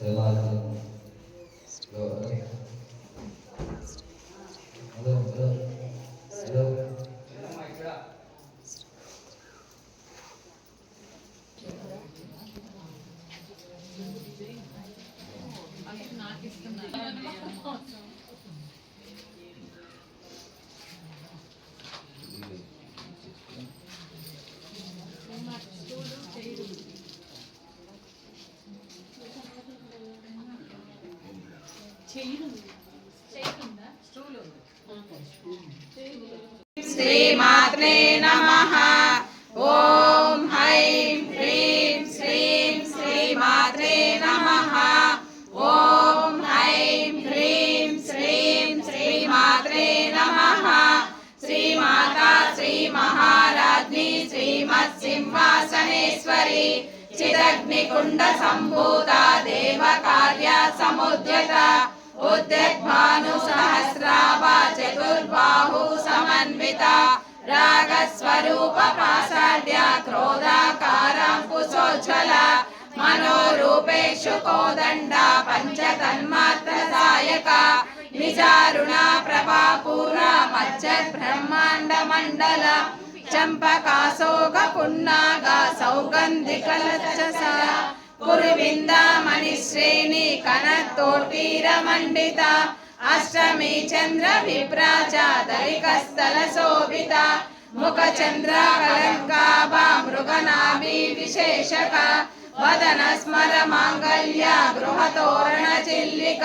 So. శ్రీమాత్రే నమ. ఓం హైం హ్రీం శ్రీం శ్రీమాత్రే నమ. ఓం హైం హ్రీం శ్రీం శ్రీమాత్రే నమ. శ్రీమాతా శ్రీ మహారాజ్ని శ్రీమత్ సింహాసనేశ్వరి చిదగ్నికుండ సంభూత దేవ కార్య సముద్యత. ఉద్యద్భాను సహస్రాభ చతుర్బాహు సమన్విత. రాగస్వరూప పాసాఢ్య క్రోధాకారం కుశోజ్వల మనోరూపేషు కోదండ పంచతన్మాత్ర సాయక నిజారుణ కురువిందామణి శ్రేణి కనత్తోటీర అష్టమి చంద్ర విభ్రాజ దళికస్థల శోభిత. ముఖ చంద్ర కలంకాభా మృగనాభి విశేషక. వదన స్మర మాంగళ్య గృహతోరణ చిల్లిక.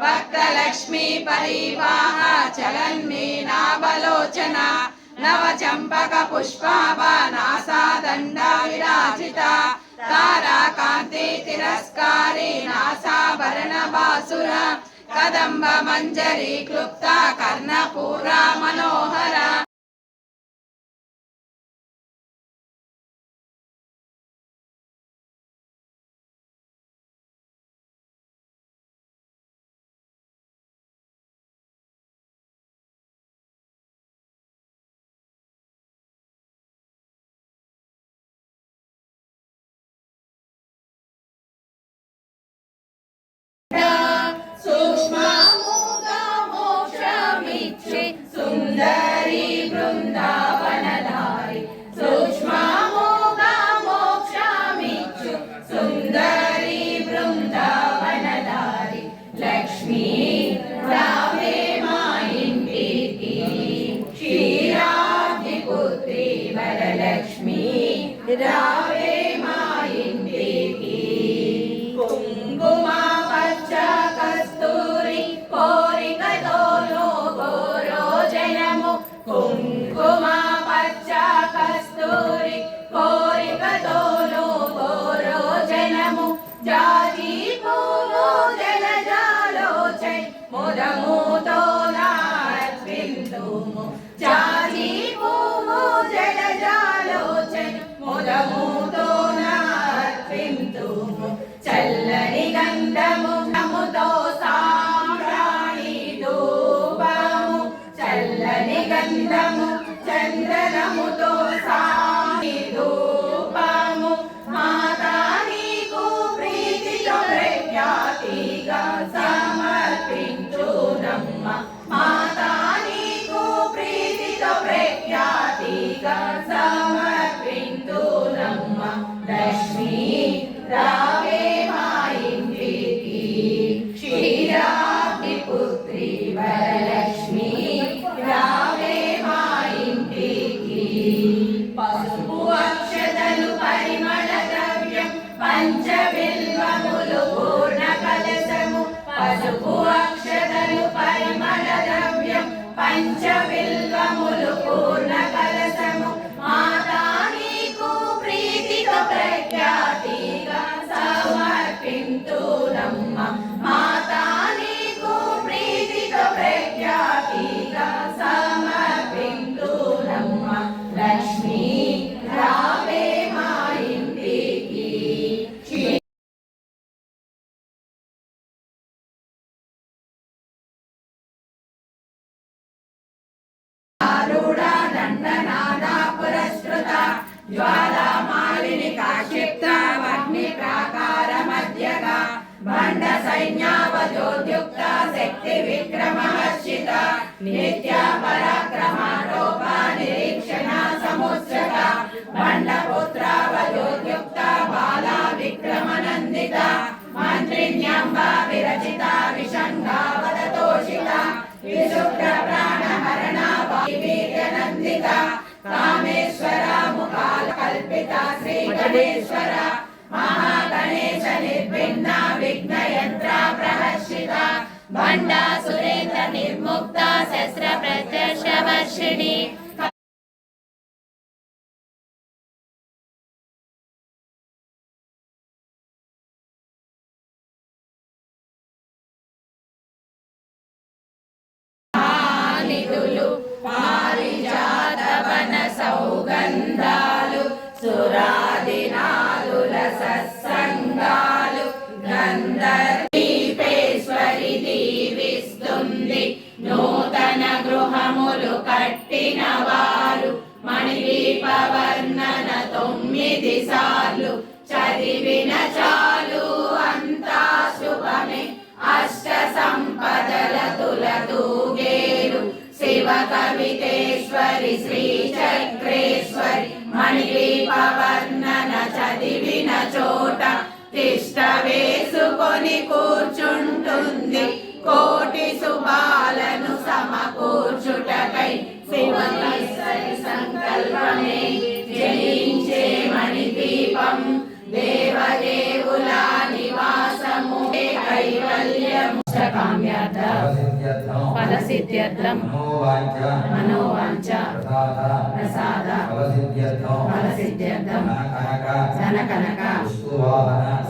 వక్రలక్ష్మీ పరివాహ చలన్మీనాబలోచన నవ చంపక పుష్పాభ నాసాదండ విరాజిత తారాకాంతి తిరస్కారి నాసాభరణ బాసుర కదంబ మంజరి క్లుప్త కర్ణపూర మనోహర సుందరి బృందావనధారి. సూక్ష్మముగమోక్షమిచ్చు. సుందరి బృందావనధారి. లక్ష్మీ రావే మా ఇంటికి. క్షీరాబ్ది పుత్రి వరలక్ష్మి రావే मुदमुतो नास्मिन् धूमो కామేశ్వర ముఖాల కల్పిత శ్రీ గణేశ్వర. మహాగణేశ నిర్విఘ్న విఘ్న యంత్ర ప్రహర్షిత. భండా సురేంద్ర నిర్ముక్త శస్త్ర ప్రత్యక్ష వర్షిణి గృహములు కట్టిన వారు మణిదీపవర్ణన తొమ్మిది సార్లు. చదివిన చాలు అంతా శుభమే. అష్ట సంపదల తులతూగేరు శివ కవితేశ్వరి శ్రీ చక్రేశ్వరి. మణిదీపవర్ణన చదివిన చోట తిష్ట వేసుకొని కూర్చుంటుంది. కో మణిదీపం దేవదేవుల నివాసము కైవల్యము ఫలసిద్ధ్యర్థం మనోవాంఛ ప్రసాద ఫలసిద్ధ్యర్థం ధన కనక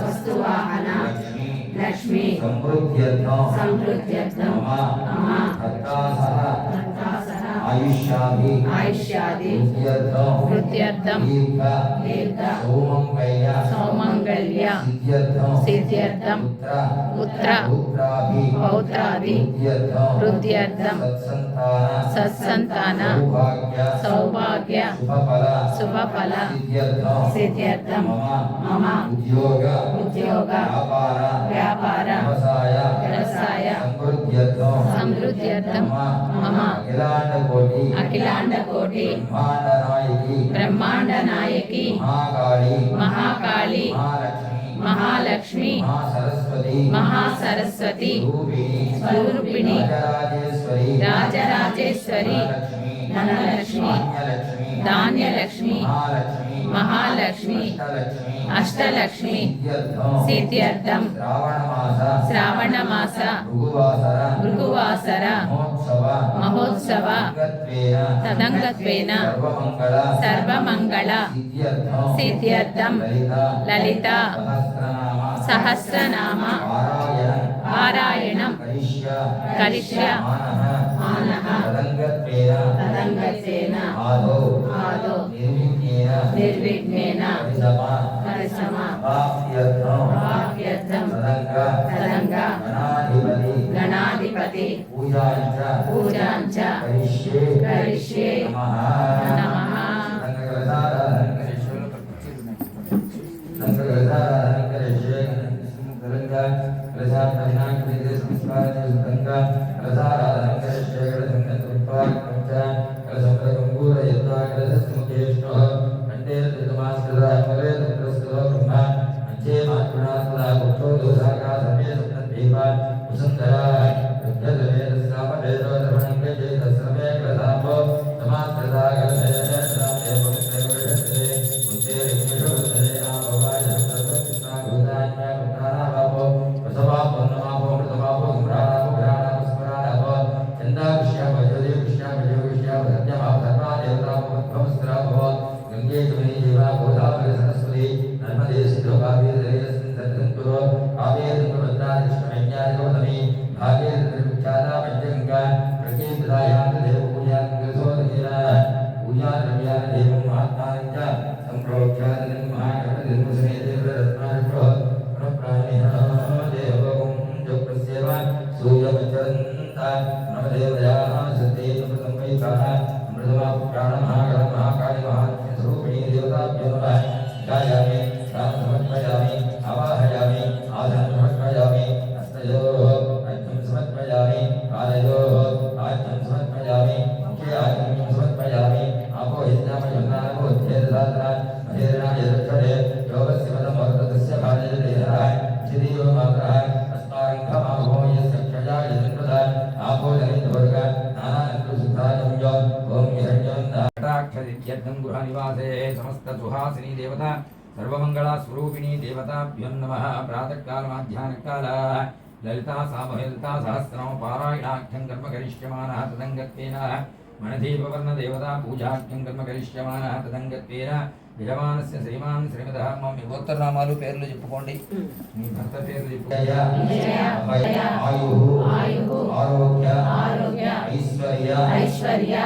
వస్తువాహన లక్ష్మి సమృద్ధ్యర్థం భక్తాసహ ఆయుష్యాది ఆయుష్యాది వృద్ధ్యర్థం వృద్ధ్యర్థం దీర్ఘ దీర్ఘ సౌమంగళ్య సౌమంగళ్య సిద్ధ్యర్థం సిద్ధ్యర్థం పుత్ర పుత్ర పుత్రాభి పౌత్రాది సత్సంతాన ಸತ್ಸಂತಾನ ಸೌಭಾಗ್ಯ ಶುಭಫಲ ಸಿದ್ಧರ್ಥಂ ಮಮ ಉದ್ಯೋಗ ಉದ್ಯೋಗ ವ್ಯಾಪಾರ ವ್ಯವಸಾಯ ಸಮೃದ್ಧರ್ಥಂ ಮಮ ಅಖಿಲಾಂಡ ಕೋಟಿ ಬ್ರಹ್ಮಾಂಡ ನಾಯಕಿ ಮಹಾಕಾಳಿ ಮಹಾಕಾಳಿ महालक्ष्मी महासरस्वती स्वरूपिणी राजराजेश्वरी ధనలక్ష్మి ధాన్యలక్ష్మి మహాలక్ష్మి అష్టలక్ష్మి సిద్ధ్యర్థం శ్రావణమాస శ్రావణమాస భృగువాసర మహోత్సవ తదంగత్వేన సర్వమంగళ సిద్ధ్యర్థం లలిత సహస్రనామ పారాయణం మానః తదంగత్వేన ఆదో నిర్విఘ్నేన నిర్విఘ్నేన పరిసమ పరిశ్రమ వాప్యర్థం వాప్యర్థం తదంగ తదంగ గణాధిపతి గణాధిపతి పూజాంచ పూజాంచ కరిష్యే కరిష్యే నమః కరిష్యే 先给大家 అక్షదిత్యర్థం గృహనివాసే సమస్తసుహాసిని దేవత సర్వమంగళస్వరూపిణి దేవతాభ్యం నమ. ప్రాతకాలమాధ్యాహ్నకాల లలితా సామహలితా సహస్రం పారాయణాఖ్యం కర్మ కరిష్యమాణ తదంగత్వేన. మణదీపవర్ణ దేవతా పూజాఖ్యం కర్మ కరిష్యమాణ తదంగత్వేన. యజమానస్య శ్రీమాన్ శ్రీమద మమ్మీ గోత్రనామాలు పేర్లు చెప్పుకోండి. మీ భర్త పేర్లు చెప్పుకోయా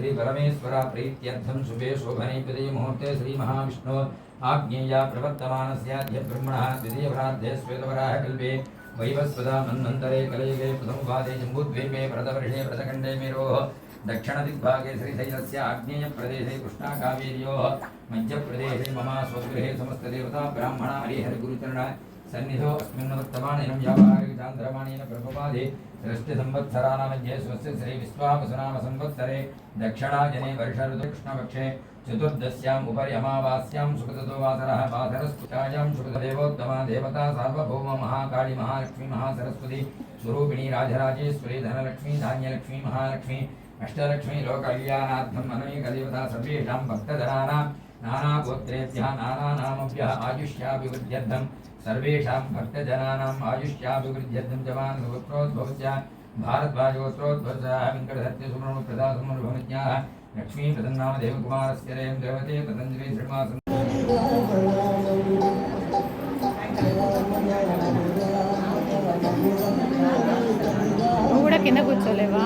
श्री परमेश्वर प्रीत्यर्थं शुभे शोभने प्रदे मुहूर्ते श्री महाविष्णु आज्ञेया प्रवर्तमानस्य अद्य ब्रह्मणः द्वितीयभ्राध्ये श्वेतवराह कल्पे वैवस्वदा मन्वन्तरे कलयुगे प्रथमपादे जम्बूद्वीपे व्रतवर्षे व्रतखण्डे मेरोः दक्षिणदिग्भागे श्रीशैलस्य आग्नेयप्रदेशे कृष्णाकावेर्योः मध्यप्रदेशे मम स्वगृहे समस्तदेवता ब्राह्मणा हरिहरिगुरुचरण सन्निधौ अस्मिन् वर्तमानेन व्यापारिकान्तरमाणेन प्रभुपादे षष्टिसंवत्सराणामध्ये स्वस्य दक्षिणा दक्षिणाजने वर्षऋतुकृष्णपक्षे चतुर्दश्याम् उपरि अमावास्यां सुकृततो वासरः वासरस्तुतायां सुकृतदेवोत्तमा देवता सार्वभौम महाकाली महालक्ष्मी महासरस्वती स्वरूपिणी राजराजेश्वरी धनलक्ष्मी, धान्यलक्ष्मी, महालक्ष्मी, अष्टलक्ष्मी लोककल्याणार्थम् अनेकदेवता सर्वेषां भक्तजनानां, नानागोत्रेभ्यः, नानानामभ्यः आयुष्याभिवृद्ध्यर्थं सर्वेषां भक्तजनानाम् आयुष्याभिवृद्ध्यर्थं जवान् भारद्वाजगोत्रोद्भवस्य वेङ्कटसत्यसुब्रह्मण्यप्रदासुमनुभवज्ञाः लक्ष्मी प्रसन्नाम देवकुमारस्य रेम देवते पतञ्जलि श्रीनिवासं నువ్వు కూడా కింద కూర్చోలేవా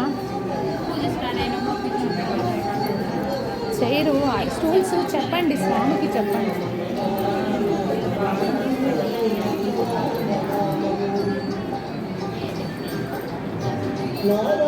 చేయరు ఆ స్టూల్స్ చెప్పండి స్వామికి చెప్పండి No.